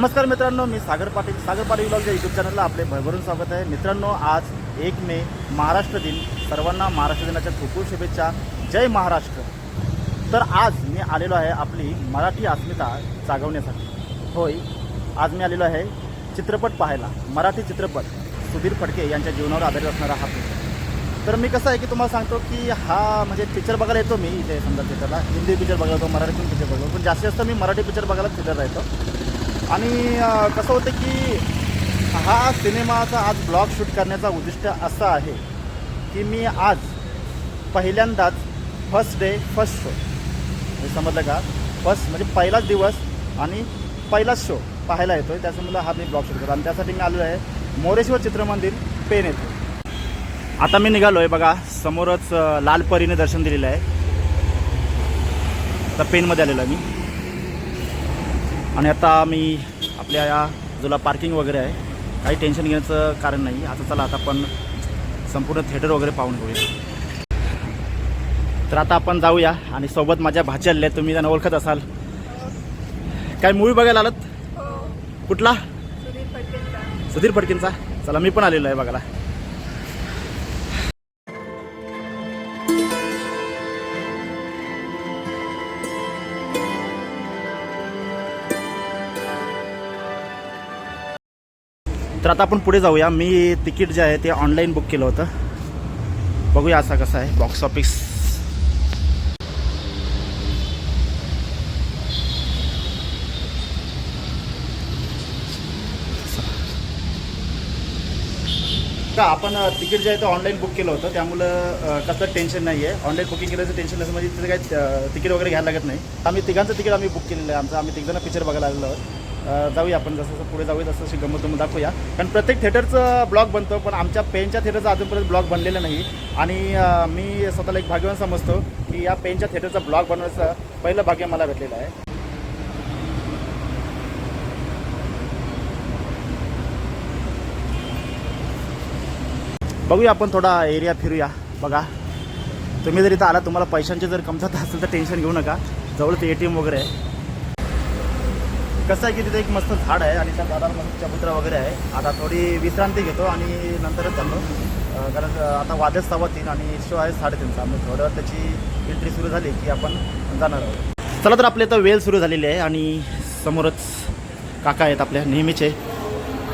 नमस्कार मित्रांनो मी सागर पाटील सागर पाटील ब्लॉगच्या यूट्यूब चॅनलला आपले भरभरून स्वागत आहे. मित्रांनो आज एक मे महाराष्ट्र दिन. सर्वांना महाराष्ट्र दिनाच्या खूप खूप शुभेच्छा. जय महाराष्ट्र. तर आज मी आलेलो आहे आपली मराठी अस्मिता जागवण्यासाठी. होय. आज मी आलेलो आहे चित्रपट पाहायला. मराठी चित्रपट. सुधीर फडके यांच्या जीवनावर आधारित असणारा हा पिक्चर तर मी कसं आहे की तुम्हाला सांगतो की हा म्हणजे पिक्चर बघायला येतो मी इथे समजा थिएटरला हिंदी पिक्चर बघायला येतो मराठी पण पिक्चर बघायला पण जास्तीत जास्त मी मराठी पिक्चर बघायला थिएटरला येतो. आणि कसं होतं की हा सिनेमाचा आज ब्लॉग शूट करण्याचा उद्दिष्ट असं आहे की मी आज पहिल्यांदाच फर्स्ट डे फर्स्ट शो हे समजलं का? फर्स्ट म्हणजे पहिलाच दिवस आणि पहिलाच शो पाहायला येतो आहे त्याच्यामुळे हा मी ब्लॉग शूट करतो. आणि त्यासाठी मी आलेलो आहे मोरेश्वर चित्रमंदिर पेन येतो आता मी निघालो आहे बघा समोरच लाल परीने दर्शन दिलेलं आहे. तर पेनमध्ये आलेलो आहे मी. आणि आता मी आपल्या या जुला पार्किंग वगैरे आहे. काही टेन्शन घेण्याचं कारण नाही. आता चला आता आपण संपूर्ण थिएटर वगैरे पाहून घेऊया. तर आता आपण जाऊया आणि सोबत माझ्या भाची आलेल्या आहेत तुम्ही त्यांना ओळखत असाल. काय मूवी बघायला आलात? हो. कुठला? सुधीर फडकेंचा? चला मी पण आलेलो आहे बघायला. तर आता आपण पुढे जाऊया. मी तिकीट जे आहे ते ऑनलाईन बुक केलं होतं. बघूया असा कसा आहे. बॉक्स ऑफिस का आपण तिकीट जे आहे ते ऑनलाईन बुक केलं होतं. त्यामुळं कसलं टेन्शन नाही आहे ऑनलाईन बुकिंग केल्याचं टेन्शन नसतं. म्हणजे तिथे काही तिकीट वगैरे घ्यायला लागत नाही. आम्ही तिघांचं तिकीट आम्ही बुक केलेलं आहे. आमचं आम्ही तिघांना पिक्चर बघायला आलेलो आहोत. जाऊया आपण जसं जसं पुढे जाऊया तसं अशी गंमत दाखवूया. कारण प्रत्येक थिएटरचं ब्लॉग बनतो पण आमच्या पेनच्या थिएटरचा अजूनपर्यंत ब्लॉग बनलेलं नाही. आणि मी स्वतःला एक भाग्यवान समजतो की या पेनच्या थिएटरचा ब्लॉग बनवायचं पहिलं भाग्य मला भेटलेलं आहे. बघूया आपण थोडा एरिया फिरूया. बघा. तुम्ही जर इथं आला तुम्हाला पैशांची जर कमतरता असेल तर टेन्शन घेऊ नका. जवळच ए टी एम वगैरे आहे. कसं आहे की तिथे एक मस्त झाड आहे आणि त्या झाडावर मस्त चबुत्रा वगैरे आहे. आता थोडी विश्रांती घेतो आणि नंतरच चाललो. कारण आता वादच सव्वा तीन आणि शो आहे साडेतीनचा. मग थोडं त्याची एंट्री सुरू झाली की आपण जाणार आहोत. चला तर आपल्या इथं वेळ सुरू झालेली आहे आणि समोरच काका आहेत आपल्या नेहमीचे.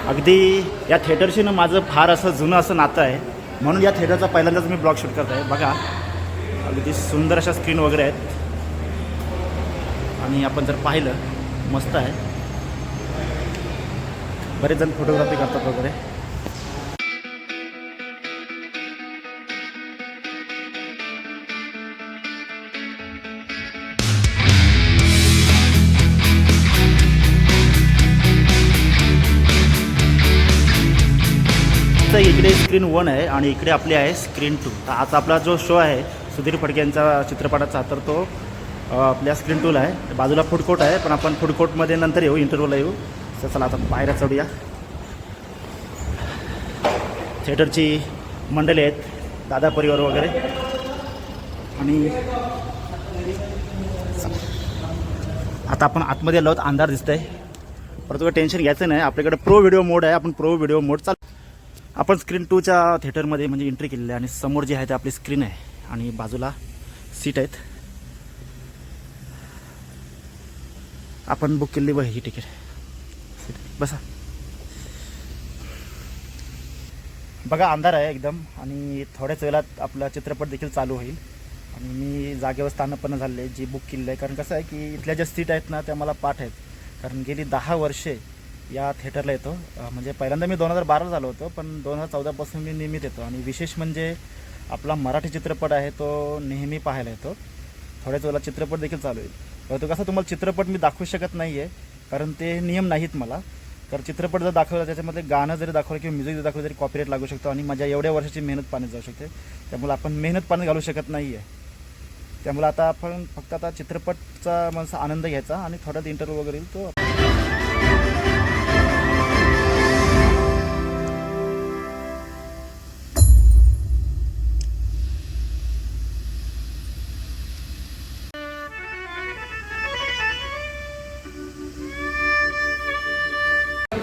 अगदी या थिएटरशी ना माझं फार असं जुनं असं नातं आहे. म्हणून या थिएटरचा पहिल्यांदाच मी ब्लॉग शूट करत आहे. बघा अगदी सुंदर अशा स्क्रीन वगैरे आहेत. आणि आपण जर पाहिलं मस्त आहे. बरेच जण फोटोग्राफी करतात वगैरे. इकडे स्क्रीन वन आहे आणि इकडे आपली आहे स्क्रीन टू तर आज आपला जो शो आहे सुधीर फडके यांचा चित्रपटाचा तर तो आपल्या स्क्रीन टूला आहे. बाजूला फूड कोर्ट आहे पण आपण फूड कोर्टमध्ये नंतर येऊ इंटरव्ह्यूला येऊ. तर चला आता बाहेर चढूया. थिएटरची मंडळी आहेत दादा परिवार वगैरे. आणि आता आपण आतमध्ये आलो आहोत अंधार आहे परत काही टेन्शन घ्यायचं नाही आपल्याकडे प्रो व्हिडिओ मोड आहे आपण प्रो व्हिडिओ मोड चाल. आपण स्क्रीन टूच्या थिएटरमध्ये म्हणजे एंट्री केलेली आहे आणि समोर जे आहे ते आपली स्क्रीन आहे. आणि बाजूला सीट आहेत. आपण बुक केलेली बघ ही तिकीट बसा. बघा अंधार आहे एकदम आणि थोड्याच वेळात आपला चित्रपट देखील चालू होईल. आणि मी जागेवर स्थानपन्न झालेले आहे, जी बुक केलेलं आहे. कारण कसं आहे की इथल्या ज्या सीट आहेत ना त्या मला पाठ आहेत. कारण गेली दहा वर्षे या थिएटरला येतो. म्हणजे पहिल्यांदा मी दोन हजार बारा झालो होतो पण दोन हजार चौदापासून मी नियमित येतो. आणि विशेष म्हणजे आपला मराठी चित्रपट आहे तो नेहमी पाहायला येतो. थोड्याच वेळेला चित्रपट देखील चालू होईल. परंतु कसं तुम्हाला चित्रपट मी दाखवू शकत नाही आहे कारण ते नियम नाहीत मला. तर चित्रपट जर दाखवला त्याच्यामध्ये गाणं जरी दाखवलं किंवा म्युझिक जर दाखवलं तरी कॉपीराईट लागू शकतो आणि माझ्या एवढ्या वर्षाची मेहनत पाण्यात जाऊ शकते. त्यामुळे आपण मेहनत पाण्यात घालू शकत नाही आहे त्यामुळे आता आपण फक्त आता चित्रपटचा माणसा आनंद घ्यायचा आणि थोड्यात इंटरव्ह्यू वगैरे येईल तो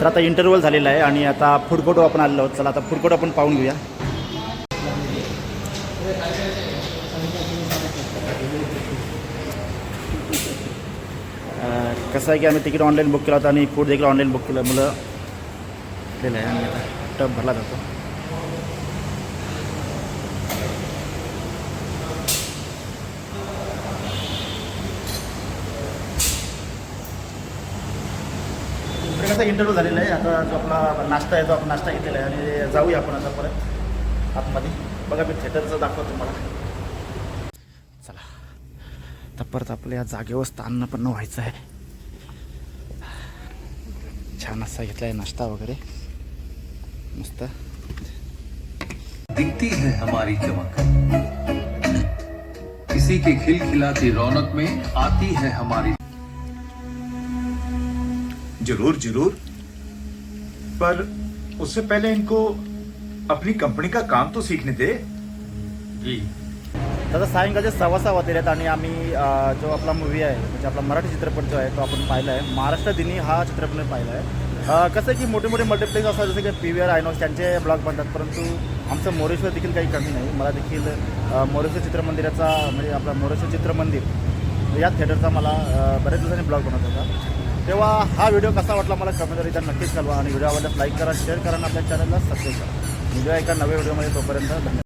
तर आता इंटरव्हल झालेला आहे आणि आता फूड कोर्ट आपण आलेलो आहोत. चला आता फूड कोर्ट आपण पाहून घेऊया. कसं आहे की आम्ही तिकीट ऑनलाईन बुक केलं होतं आणि फूड देखील ऑनलाईन बुक केलं मुलं केलं आहे आणि आता टप भरला जातो. तर इंटरव्ह्यू झालेला आहे. आता जो आपला नाश्ता आहे तो आपण नाश्ता घेतलेला आहे. आणि जाऊया आपण आता परत आतमध्ये. बघा मी थिएटरचं दाखवतो तुम्हाला. चला. तर परत आपल्या या जागेवर स्थान पण व्हायचं आहे. छान असा घेतला आहे नाश्ता वगैरे. मस्त. दिखती है हमारी चमक। किसी के खिलखिलाती रौनक में आती है हमारी जरूर जरूर। पर उससे पहले इनको अपनी कंपनी का काम तो सीखने दे। जी। तसं सायंकाळचे सव्वा सहा वाजले आहेत आणि आम्ही जो आपला मूवी आहे म्हणजे आपला मराठी चित्रपट जो आहे तो आपण पाहिला आहे महाराष्ट्र दिनी हा चित्रपट मी पाहिला आहे कसं आहे की मोठे मोठे मल्टिप्लेक्स असतात जसं की पी व्ही आर आयनॉक्स त्यांचे ब्लॉग बनतात परंतु आमचं मोरेश्वर देखील काही कमी नाही. मला देखील मोरेश्वर चित्रमंदिराचा म्हणजे आपला मोरेश्वर चित्रमंदिर या थिएटरचा मला बऱ्याच दिवसांनी ब्लॉग बनवत होता. तेव्हा हा व्हिडिओ कसा वाटला मला कमेंटवर एकदा नक्कीच कळवा आणि व्हिडिओ आवडल्यास लाईक करा शेअर करा आणि आपल्या चॅनलला सबस्क्राईब करा. व्हिडिओ एका नव्या व्हिडिओमध्ये तोपर्यंत. धन्यवाद.